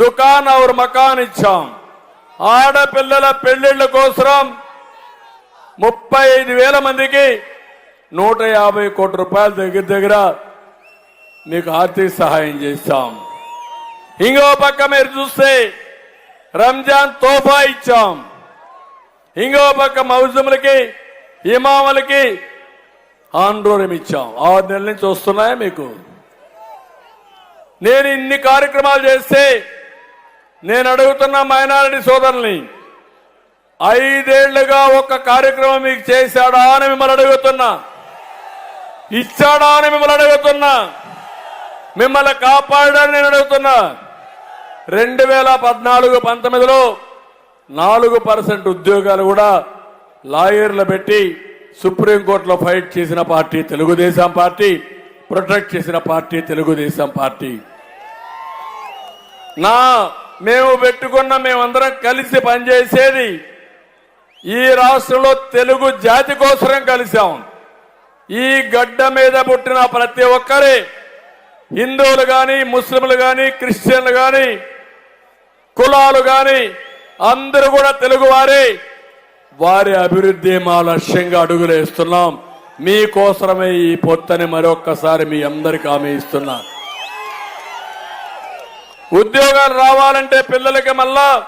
దుకాన్ ఔర్ మకాన్ ఇచ్చాం. ఆడపిల్లల పెళ్ళిళ్ళ కోసం ముప్పై ఐదు వేల మందికి నూట యాభై కోట్ల రూపాయల దగ్గర దగ్గర మీకు ఆర్థిక సహాయం చేస్తాం. ఇంకో పక్క మీరు చూస్తే రంజాన్ తోఫా ఇచ్చాం. ఇంకో పక్క మౌజములకి ఇమాములకి ఆందోళన ఇచ్చాం. ఆరు నెలల నుంచి వస్తున్నాయా మీకు? నేను ఇన్ని కార్యక్రమాలు చేస్తే నేను అడుగుతున్న మైనారిటీ సోదరుల్ని ఐదేళ్ళుగా ఒక కార్యక్రమం మీకు చేశాడా అని మిమ్మల్ని అడుగుతున్నా. ఇచ్చాడా అని మిమ్మల్ని అడుగుతున్నా. మిమ్మల్ని కాపాడాలని నేను అడుగుతున్నా. రెండు వేల పద్నాలుగు పంతొమ్మిదిలో నాలుగు పర్సెంట్ ఉద్యోగాలు కూడా లాయర్లు పెట్టి సుప్రీంకోర్టులో ఫైట్ చేసిన పార్టీ తెలుగుదేశం పార్టీ ప్రొటెక్ట్ చేసిన పార్టీ తెలుగుదేశం పార్టీ. నా మేము పెట్టుకున్న మేమందరం కలిసి పనిచేసేది ఈ రాష్ట్రంలో తెలుగు జాతి కోసరం కలిసాం ఈ గడ్డ మీద పుట్టిన ప్రతి ఒక్కరి హిందువులు కానీ ముస్లింలు కానీ క్రిస్టియన్లు కానీ కులాలు కానీ అందరూ కూడా తెలుగు వారే వారి అభివృద్ధి మా లక్ష్యంగా అడుగులేస్తున్నాం. మీకోసమే ఈ పొత్తని మరొక్కసారి మీ అందరికి హామీ ఇస్తున్నాను ఉద్యోగాలు రావాలంటే పిల్లలకి మళ్ళా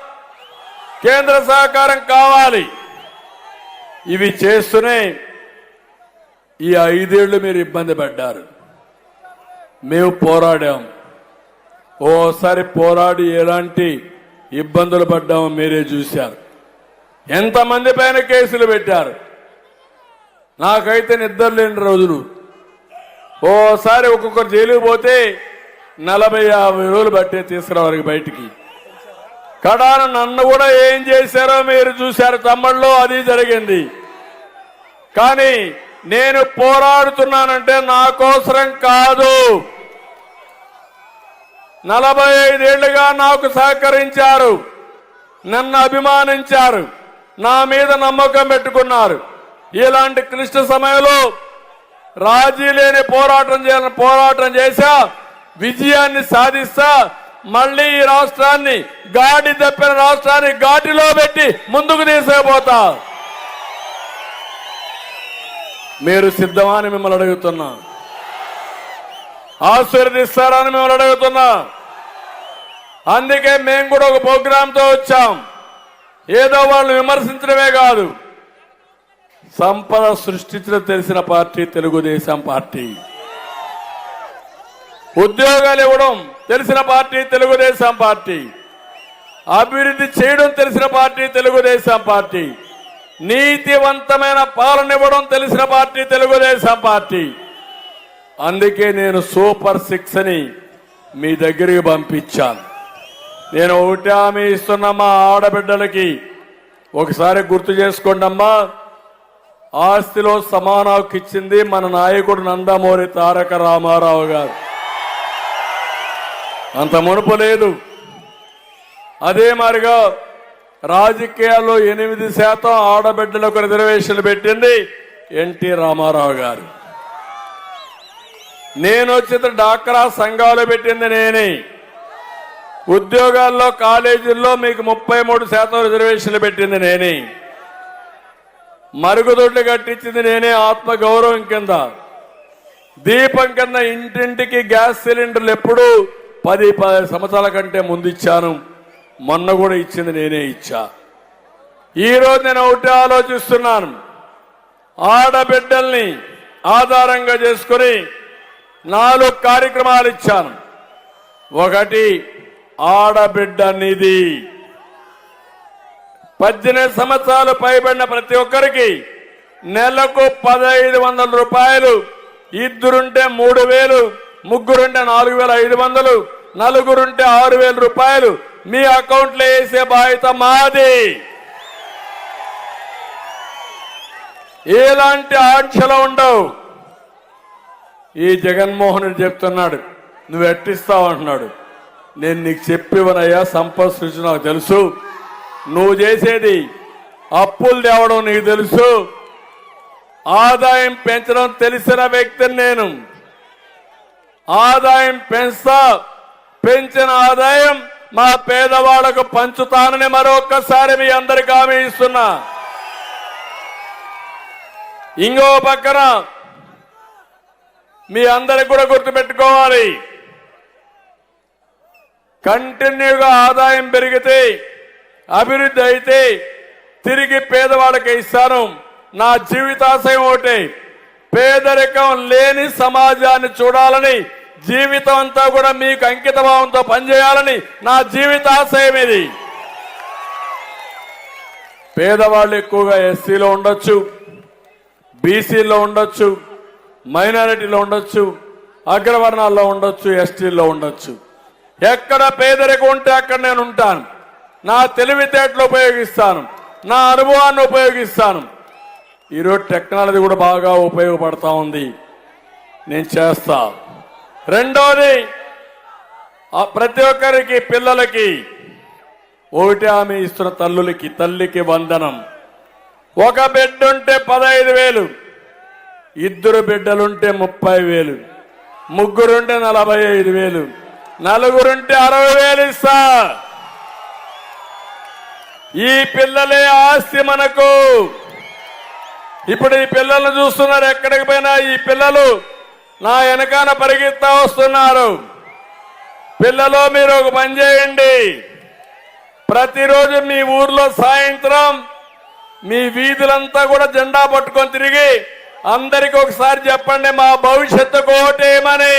కేంద్ర సహకారం కావాలి. ఇవి చేస్తూనే ఈ ఐదేళ్ళు మీరు ఇబ్బంది పడ్డారు. మేము పోరాడాం. ఓసారి పోరాడి ఎలాంటి ఇబ్బందులు పడ్డామో మీరే చూశారు. ఎంతమంది పైన కేసులు పెట్టారు? నాకైతే నిద్ర లేని రోజులు. ఓసారి ఒక్కొక్కరు జైలుకు పోతే నలభై యాభై రోజులు బట్టే తీసుకురావాలి బయటికి. కడాన నన్ను కూడా ఏం చేశారో మీరు చూశారు తమ్ముళ్ళు అది జరిగింది. కానీ నేను పోరాడుతున్నానంటే నా కోసరం కాదు. నలభై ఐదేళ్ళుగా నాకు సహకరించారు నన్ను అభిమానించారు నా మీద నమ్మకం పెట్టుకున్నారు. ఇలాంటి క్లిష్ట సమయంలో రాజీ లేని పోరాటం చేయాలని పోరాటం చేశా విజయాన్ని సాధిస్తా మళ్ళీ ఈ రాష్ట్రాన్ని గాడి తప్పిన రాష్ట్రాన్ని ఘాటిలో పెట్టి ముందుకు తీసుకుపోతా. మీరు సిద్ధమా అని మిమ్మల్ని అడుగుతున్నా. ఆశీర్వదిస్తారని మిమ్మల్ని అడుగుతున్నా. అందుకే మేము కూడా ఒక ప్రోగ్రామ్తో వచ్చాం. ఏదో వాళ్ళు విమర్శించడమే కాదు. సంపద సృష్టించడం తెలిసిన పార్టీ తెలుగుదేశం పార్టీ. ఉద్యోగాలు ఇవ్వడం తెలిసిన పార్టీ తెలుగుదేశం పార్టీ. అభివృద్ధి చేయడం తెలిసిన పార్టీ తెలుగుదేశం పార్టీ. నీతివంతమైన పాలన ఇవ్వడం తెలిసిన పార్టీ తెలుగుదేశం పార్టీ. అందుకే నేను సూపర్ సిక్స్ అని మీ దగ్గరికి పంపించాను. నేను ఒకటి హామీ ఇస్తున్న మా ఆడబిడ్డలకి. ఒకసారి గుర్తు చేసుకోండమ్మా ఆస్తిలో సమాన ఇచ్చింది మన నాయకుడు నందమూరి తారక రామారావు గారు. అంత మునుపు లేదు. అదే మారిగా రాజకీయాల్లో ఎనిమిది శాతం ఆడబిడ్డలకు రిజర్వేషన్లు పెట్టింది ఎన్టీ రామారావు గారు. నేను వచ్చిన డాక్రా సంఘాలు పెట్టింది నేనే. ఉద్యోగాల్లో కాలేజీల్లో మీకు ముప్పై మూడు శాతం రిజర్వేషన్లు పెట్టింది నేనే. మరుగుదొడ్లు కట్టించింది నేనే ఆత్మ గౌరవం కింద. దీపం కింద ఇంటింటికి గ్యాస్ సిలిండర్లు ఎప్పుడూ పది పది సంవత్సరాల కంటే ముందు ఇచ్చాను. మొన్న కూడా ఇచ్చింది నేనే ఇచ్చా. ఈరోజు నేను ఒకటి ఆలోచిస్తున్నాను. ఆడబిడ్డల్ని ఆధారంగా చేసుకుని నాలుగు కార్యక్రమాలు ఇచ్చాను. ఒకటి ఆడబిడ్డ నిధి. పద్దెనిమిది సంవత్సరాలు పైబడిన ప్రతి ఒక్కరికి నెలకు పదహైదు వందల రూపాయలు. ఇద్దరుంటే మూడు వేలు. ముగ్గురుంటే నాలుగు వేల ఐదు వందలు నలుగురుంటే ఆరు వేల రూపాయలు మీ అకౌంట్లో వేసే బాధ్యత మాది. ఎలాంటి ఆంక్షలు ఉండవు. ఈ జగన్మోహన్ చెప్తున్నాడు నువ్వు ఎట్టిస్తావు అంటున్నాడు. నేను నీకు చెప్పివనయ్యా సంపద సృష్టి నాకు తెలుసు. నువ్వు చేసేది అప్పులు తేవడం నీకు తెలుసు. ఆదాయం పెంచడం తెలిసిన వ్యక్తిని నేను. ఆదాయం పెంచుతా పెంచిన ఆదాయం మా పేదవాళ్ళకు పంచుతానని మరొక్కసారి మీ అందరికి హామీ ఇస్తున్నా. ఇంకో పక్కన మీ అందరికి కూడా గుర్తుపెట్టుకోవాలి. కంటిన్యూగా ఆదాయం పెరిగితే అభివృద్ధి అయితే తిరిగి పేదవాళ్ళకి ఇస్తాను. నా జీవితాశయం ఒకటి పేదరికం లేని సమాజాన్ని చూడాలని జీవితం అంతా కూడా మీకు అంకిత భావంతో పనిచేయాలని నా జీవితాశయం ఇది పేదవాళ్ళు ఎక్కువగా ఎస్సీలో ఉండొచ్చు బీసీలో ఉండొచ్చు మైనారిటీలో ఉండొచ్చు అగ్రవర్ణాల్లో ఉండొచ్చు ఎస్టీల్లో ఉండొచ్చు. ఎక్కడ పేదరికం ఉంటే అక్కడ నేను ఉంటాను. నా తెలివితేటలు ఉపయోగిస్తాను. నా అనుభవాన్ని ఉపయోగిస్తాను. ఈరోజు టెక్నాలజీ కూడా బాగా ఉపయోగపడతా ఉంది. నేను చేస్తాను రెండోది ప్రతి ఒక్కరికి పిల్లలకి ఒకటి ఆమె ఇస్తున్న తల్లులకి తల్లికి వందనం. ఒక బిడ్డ ఉంటే పదహైదు వేలు ఇద్దరు బిడ్డలుంటే ముప్పై వేలు ముగ్గురుంటే నలభై ఐదు వేలు నలుగురుంటే అరవై వేలు ఇస్తా. ఈ పిల్లలే ఆస్తి మనకు. ఇప్పుడు ఈ పిల్లలను చూస్తున్నారు ఎక్కడికి పోయినా ఈ పిల్లలు. నా వెనకాన పరిగెత్తా వస్తున్నారు. పిల్లలు మీరు ఒక పని చేయండి. ప్రతిరోజు మీ ఊర్లో సాయంత్రం మీ వీధులంతా కూడా జెండా పట్టుకొని తిరిగి అందరికి ఒకసారి చెప్పండి మా భవిష్యత్తు కోటేమని.